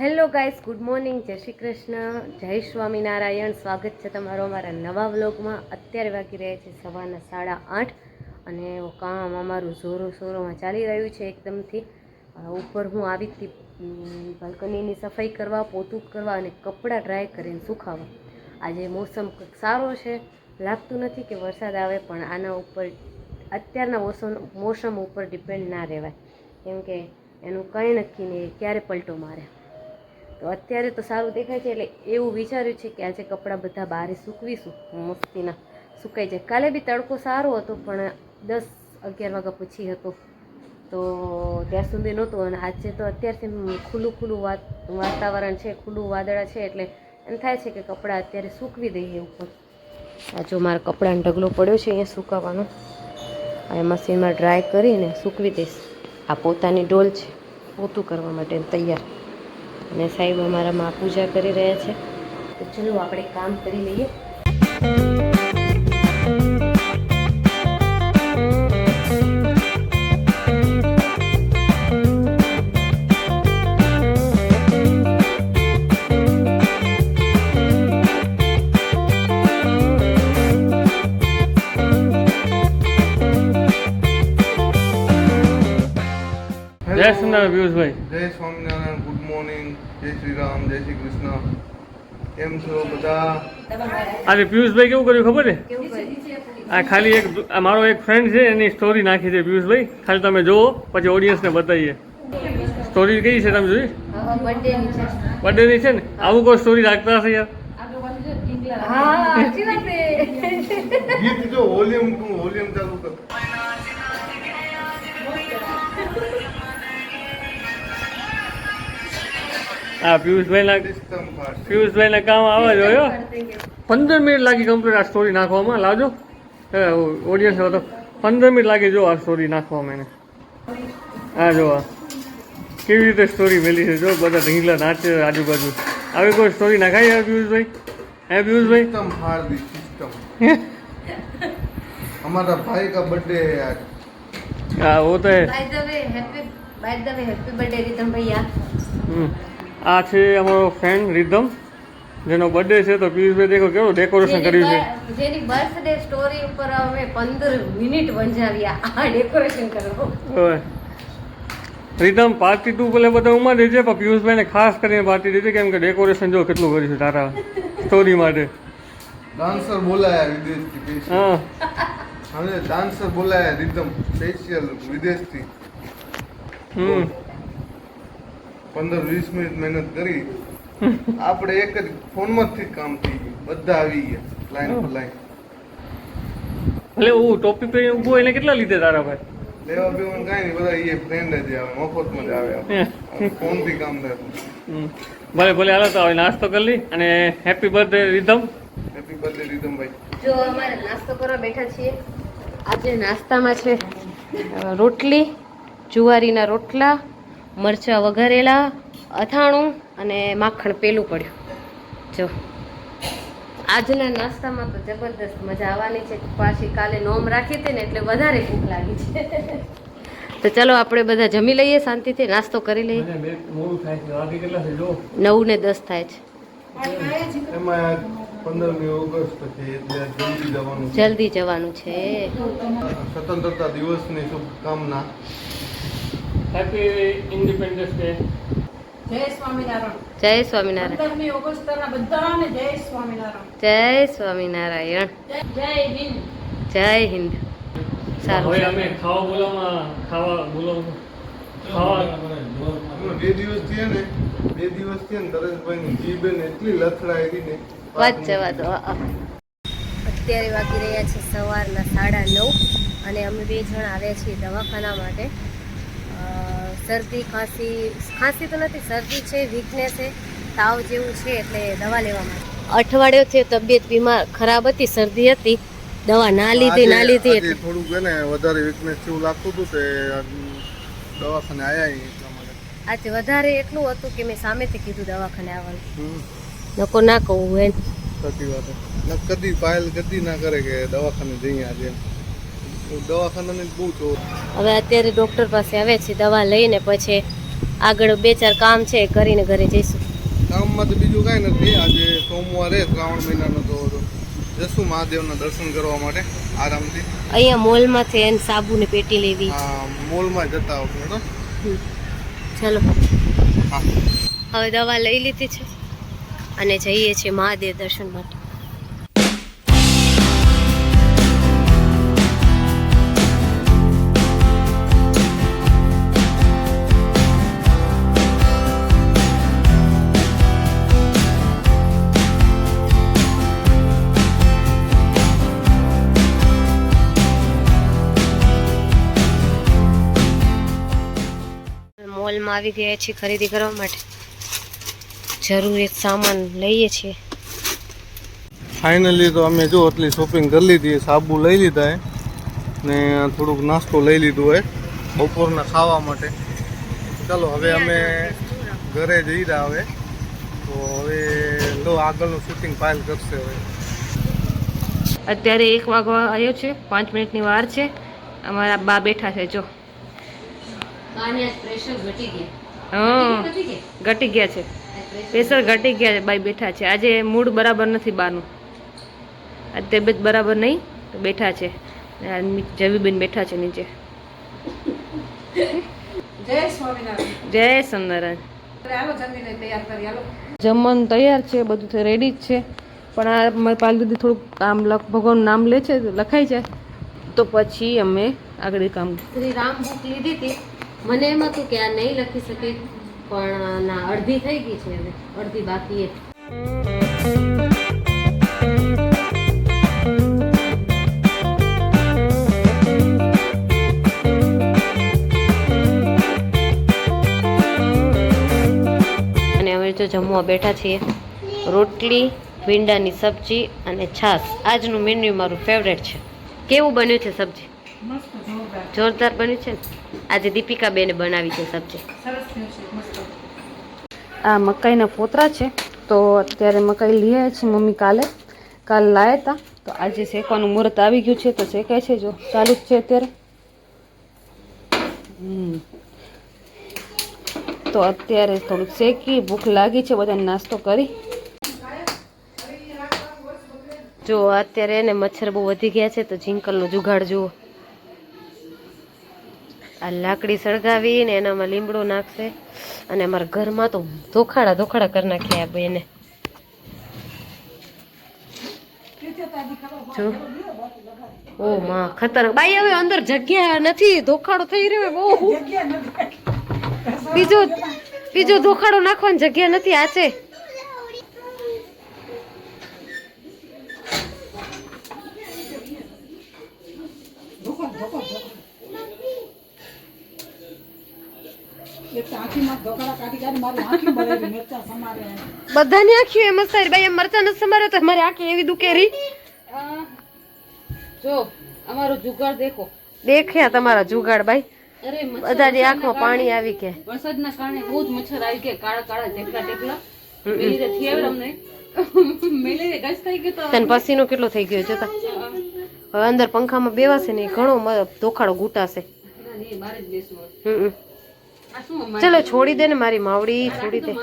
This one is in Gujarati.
હેલો ગાઈસ, ગુડ મોર્નિંગ, જય શ્રી કૃષ્ણ, જય સ્વામિનારાયણ. સ્વાગત છે તમારો અમારા નવા વ્લોગમાં. અત્યારે વાગી રહ્યા છે સવારના સાડા આઠ અને કામ અમારું જોરો શોરોમાં ચાલી રહ્યું છે એકદમથી. ઉપર હું આવી હતી બાલ્કનીની સફાઈ કરવા, પોતું કરવા અને કપડાં ડ્રાય કરીને સુકાવવા આજે મોસમ સારો છે, લાગતું નથી કે વરસાદ આવે, પણ આના ઉપર, અત્યારના મોસમ મોસમ ઉપર ડિપેન્ડ ના રહેવાય. કેમ કે એનું કંઈ નક્કી નહીં, ક્યારે પલટો મારે. તો અત્યારે તો સારું દેખાય છે એટલે એવું વિચાર્યું છે કે આજે કપડાં બધા બહાર સૂકવીશું. મસ્તીના સુકાઈ જાય. કાલે બી તડકો સારો હતો, પણ દસ અગિયાર વાગ્યા પછી હતો. તો ત્યાં સુધી નહોતું અને આજે તો અત્યારથી ખુલ્લું ખુલ્લું વાત, વાતાવરણ છે, ખુલ્લું વાદળા છે એટલે એમ થાય છે કે કપડાં અત્યારે સૂકવી દઈએ ઉપર. આ જો મારા કપડાનો ઢગલો પડ્યો છે અહીંયા સુકાવાનો. આ મશીનમાં ડ્રાય કરીને સૂકવી દઈશ. આ પોતાની ડોલ છે, પોતું કરવા માટે તૈયાર. અને સાહેબ અમારા માં પૂજા કરી રહ્યા છે. તો ચલો આપણે કામ કરી લઈએ. જય સુંદર પિયુષભાઈ જય સ્વામિનારાયણ ગુડ મોર્નિંગ. જય શ્રી રામ જય શ્રી કૃષ્ણ. કેમ છો બધા? આજે પિયુષભાઈ કેવું કર્યું ખબર છે? આ ખાલી એક મારો એક ફ્રેન્ડ છે એની સ્ટોરી નાખી છે પિયુષભાઈ. ખાલી તમે જુઓ પછી ઓડિયન્સને બતાવીએ. સ્ટોરી કઈ છે તમે જોઈ? બર્થડેની છે. ને આવું કોઈ સ્ટોરી રાખતા હશે યાર? ગીત જો વોલ્યુમ તું વોલ્યુમ ચાલુ કર. હા પિયુષભાઈના પિયુષભાઈના કામ આવે જોયો પંદર મિનિટ લાગી કમ્પ્લીટ આ સ્ટોરી નાખવામાં લાવજો ઓડિયન્સ હતો પંદર મિનિટ લાગે જો આ સ્ટોરી નાખવામાં એને. હા જો કેવી રીતે સ્ટોરી મેલી છે જો બધા ઢીંગલા નાચે આજુબાજુ. આવી કોઈ સ્ટોરી નાખાય યાર પિયુષભાઈ? હે પિયુષભાઈ? અમારા ભાઈ કા બર્થડે યાર હા વો તો happy by the way happy birthday Ritam ભૈયા આ છે અમારો ફ્રેન્ડ રિધમ જેનો બર્થડે છે તો પિયુષભાઈ દેખો કેવું ડેકોરેશન કર્યું છે. જેની બર્થડે સ્ટોરી ઉપર અમે 15 મિનિટ વંજાવ્યા. આ ડેકોરેશન કરો. રીધમ પાર્ટી તું ભલે બધા ઉમા દેજે પણ પિયુષભાઈને ખાસ કરીને પાર્ટી દેજે કેમ કે ડેકોરેશન જો કેટલું કર્યું છે તારા સ્ટોરી માટે. ડાન્સર બોલાયા વિદેશથી હા. હવે ડાન્સર બોલાયા રિધમ સ્પેશિયલ વિદેશથી. હમ. પંદર વીસ મિનિટ મહેનત કરી આપણે એક જ ફોનમાંથી જ કામ થઈ ગયું. બધા આવી ગયા લાઈન પર લાઈન એટલે હું ટોપી પહેરી ઊભો એને કેટલા લીધે તારા ભાઈ? લેવા બેવાનું કાંઈ નહીં બધા એ ફ્રેન્ડ જ આવે મફતમાં જ આવે ફોનથી કામ થાય. હમ. ભલે ભલે હાલો તો હવે નાસ્તો કરી લઈ અને happy birthday Ridham. Happy birthday રીધમભાઈ જો અમારે નાસ્તો કરવા બેઠા છીએ. આજે નાસ્તામાં છે રોટલી જુવારીના રોટલા મરચાં વઘારેલા અથાણું અને માખણ પેલું પડ્યું. જો આજના નાસ્તામાં તો જબરદસ્ત મજા આવવાની છે. પાછી કાલે નોમ રાખી હતી ને એટલે વધારે ભૂખ લાગી છે. તો ચલો આપણે બધા જમી લઈએ શાંતિથી નાસ્તો કરી લઈએ. નવ ને દસ થાય છે. પંદરમી ઓગસ્ટ છે એટલે જલ્દી જવાનું છે. જલ્દી જવાનું છે. સ્વતંત્રતા દિવસની શુભકામના. હેપી ઇન્ડિપેન્ડન્સ ડે જય સ્વામિનારાયણ. જય સ્વામિનારાયણ. ઓગસ્ટના બધાને જય સ્વામિનારાયણ. જય સ્વામિનારાયણ. જય હિન્દ. જય હિન્દ. સારું. હવે અમે ખાવા બોલામાં ખાવા બોલાવું ખાવા. બે દિવસ થયા ને બે દિવસ થયા ને નરેશભાઈની જીભ એને એટલી લથડાઈ ને. વાત જવા દો અત્યારે વાગી રહ્યા છે સવારના સાડા નવ અને અમે બે જણ આવ્યા છીએ દવાખાના માટે. શરદી ખાંસી ખાંસી તો નથી શરદી છે વીકનેસ છે તાવ જેવું છે એટલે દવા લેવા માટે. અઠવાડિયોથી તબિયત બીમાર ખરાબ હતી શરદી હતી દવા ના લીધી ના લીધી એટલે. થોડુંક હે વધારે વીકનેસ જેવું લાગતું હતું તે દવાખાને આયા અહીં આજે વધારે એટલું હતું કે મેં સામેથી કીધું દવાખાને આવવાનું. હમ, નકો ના કહું એમ. સાચી વાત કદી પાયલ કદી ના કરે કે દવાખાને જઈએ આજે. હવે અત્યારે ડૉક્ટર પાસે આવે છે દવા લઈને પછી આગળ બે ચાર કામ છે કરીને ઘરે જઈશું. કામમાં તો બીજું કાંઈ નથી. આજે સોમવારે શ્રાવણ મહિનાનો તો જશું મહાદેવના દર્શન કરવા માટે આરામથી. અહીંયા મોલમાંથી એને સાબુની પેટી લેવી. હા મોલમાં જતા આવશું ચાલો. હવે દવા લઈ લીધી છે. અને જઈએ છીએ મહાદેવ દર્શન માટે. મોલમાં આવી ગયા છીએ ખરીદી કરવા માટે. જરૂરી સામાન લઈએ છીએ. ફાઇનલી તો અમે જો એટલી શોપિંગ કરી લીધી સાબુ લઈ લીધા હે. ને થોડુંક નાસ્તો લઈ લીધું હોય બપોરના ખાવા માટે. ચાલો હવે અમે ઘરે જઈ રહ્યા હવે તો હવે લો આગળનું શૂટિંગ ફાઇલ કરશે હવે. અત્યારે એક વાગવા આવ્યો છે પાંચ મિનિટની વાર છે. અમારા બા બેઠા છે જો. ઘટી ગયા. છે. પ્રેશર ઘટી ગયા છે બાઈ બેઠા છે. આજે મૂડ બરાબર નથી બાનું. આજ તબિયત બરાબર નહીં તો બેઠા છે. જવીબેન બેઠા છે નીચે. જય સ્વામિનારાયણ. જમવાનું તૈયાર છે બધું રેડી જ છે. પણ આ મારી પાલ દીદી થોડુંક કામ લખ ભગવાનનું નામ લે છે તો લખાઈ જાય. તો પછી અમે આગળ કામ શ્રી રામ બુક લીધી હતી. મને એમ હતું કે આ નહીં લખી શકે પણ ના અડધી થઈ ગઈ છે હવે. અડધી બાકી અને હવે જો જમવા બેઠા છીએ. રોટલી ભીંડાની સબ્જી અને છાશ. આજનું મેન્યુ મારું ફેવરેટ છે. કેવું બન્યું છે સબ્જી? જોરદાર. જોરદાર બન્યું છે ને? આજે દીપિકા બેને બનાવી છે સબ્જી સરસ થયું છે મસ્ત. આ મકાઈના પોતરા છે તો અત્યારે મકાઈ લઈ આવ્યા છે મમ્મી કાલે. કાલે લાયા હતા તો આજે શેકવાનું મુહૂર્ત આવી ગયું છે તો શેકાય છે જો ચાલુ જ છે અત્યારે. હમ. તો અત્યારે થોડુંક શેકી ભૂખ લાગી છે બધાને નાસ્તો કરી. જો અત્યારે એને મચ્છર બહુ વધી ગયા છે તો જિંકલનો જુગાડ જુઓ. આ લાકડી સળગાવી ને એનામાં લીમડો નાખશે. અને અમારા ઘરમાં તો ધોખાડા ધોખાડા કરી નાખ્યા આ બેને. જો. ઓ માં ખતરનાક. બાઈ હવે અંદર જગ્યા નથી. ધોખાડો થઈ રહ્યો બહુ. બીજો બીજો ધોખાડો નાખવાની જગ્યા નથી આ છે. બધાની આંખી એમ જ થાય બાઈ એમ મરચા નથી સમારે તો મારી આંખી એવી દુકેરી જો અમારો જુગાડ દેખો. દેખ્યા તમારા જુગાડ ભાઈ. બધાની આંખમાં પાણી આવી ગયા. વરસાદના કારણે બહુ જ મચ્છર આવી ગયા કાળા કાળા ઝેકડા ટેકલા મેલીરે થયા અમને. મેલીરે ગસ થઈ ગયો તને પસીનો કેટલો થઈ ગયો જોતા? હવે અંદર પંખામાં બેવાશે ને ઘણો ધોખાડો ઘૂટાશે. જ બેસવું હમ. ચલો છોડી દે ને મારી માવડી છોડી દે.